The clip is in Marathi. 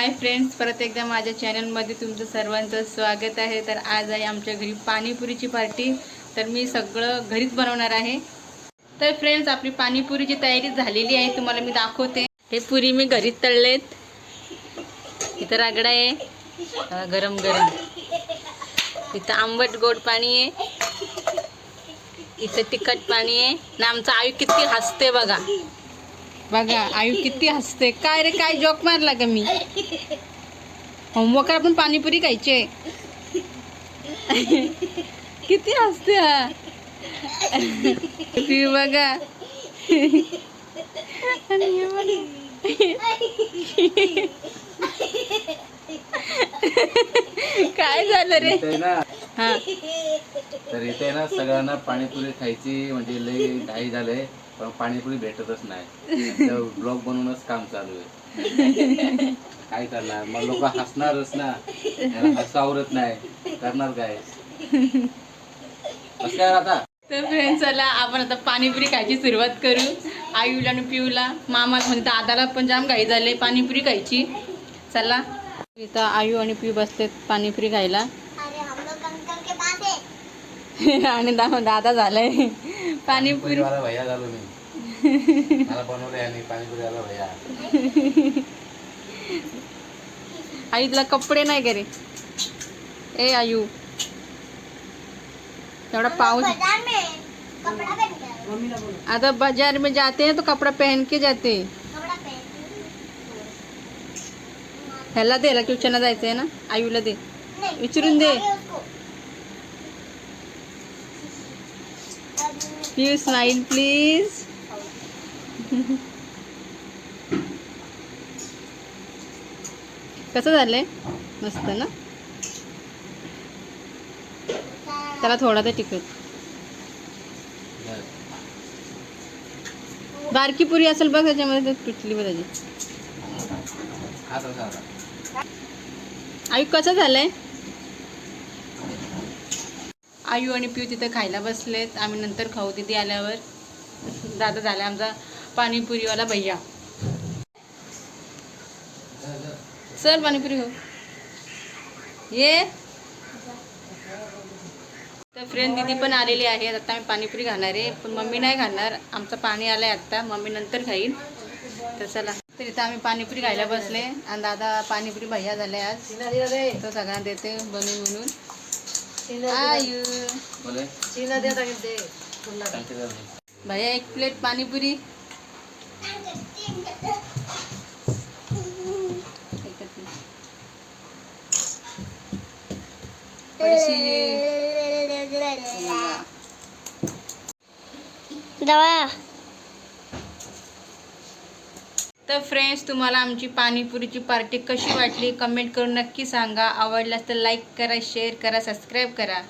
हाय फ्रेंड्स परत एकदा माझ्या चॅनलमध्ये तुमचं सर्वांचं स्वागत आहे. तर आज आहे आमच्या घरी पाणीपुरीची पार्टी तर मी सगळं घरीच बनवणार आहे. तर फ्रेंड्स आपली पाणीपुरीची तयारी झालेली आहे. तुम्हाला मी दाखवते. हे पुरी मी घरीच तळलेत. इथं रागडा आहे. गरम गरम. इथं आंबट गोड पाणी आहे. इथं तिखट पाणी आहे. ना आमचं आयु किती हसते बघा. बघा आयु किती हसते. काय रे काय जॉक मारला का मी? होमवर्क आपण पाणीपुरी खायचे. किती हसते हा. ती बघा. काय झालं रे? हा. तर इथे ना सगळ्यांना पाणीपुरी खायची म्हणजे लई घाई झालंय. पण पाणीपुरी भेटतच नाही. ब्लॉग बनवूनच काम चालू आहे. काय करणार? मग लोक हसणारच ना. याला हसू आवरत नाही. करणार काय? कसं काय आता तर फ्रेंड्स चला आपण आता पाणीपुरी खायची सुरुवात करू. आयूला आणि पिऊला. मामाला म्हणजे दादाला पण जाम घाई झाले पाणीपुरी खायची. चला. इथं आयू आणि पिऊ बसलेत पाणीपुरी खायला. अरे हम लोग अंकल के पास आणि दादा झालाय. पाणीपुरी भैया झालो मी. आई तुला कपडे नाही का रे ए आयू. एवढा पाऊस. के आता बाजार में जाते हैं तो कपड़ा पहन के जाते हैं. ह्याला दे ह्याला ट्युशनला जायचं आहे ना? आयूला दे. विचारून दे. प्लीज स्माइल प्लीज कसं झालंय? मस्त ना? त्याला थोडा तर तिखट बारकी पुरी असेल बघ त्याच्यामध्ये ते तुटली बघ त्याची. आयू कसं झालंय? आयू आणि पिऊ तिथं खायला बसलेत. आम्ही नंतर खाऊ तिथे आल्यावर. दादा झाला आमचा पाणीपुरीवाला भैया. सर पाणीपुरी हो ये. तर फ्रेंड दिदी पण आलेली आहे आता आम्ही पाणीपुरी खाणार आहे. पण मम्मी नाही खाणार. आमचं पाणी आलं आहे आत्ता. मम्मी नंतर खाईल तर चला. तर इथं आम्ही पाणीपुरी खायला बसले. आणि दादा पाणीपुरी भैया झाले आज. तो सगळ्यांना देते बनवून म्हणून. आयु? भैया एक प्लेट पाणीपुरी एकच प्लेट. थोडीशी बघा. दवा तर फ्रेंड्स तुम्हाला आमची पाणीपुरीची पार्टी कशी वाटली? कमेंट करून नक्की सांगा. आवडल्यास तर लाईक करा शेअर करा सबस्क्राईब करा.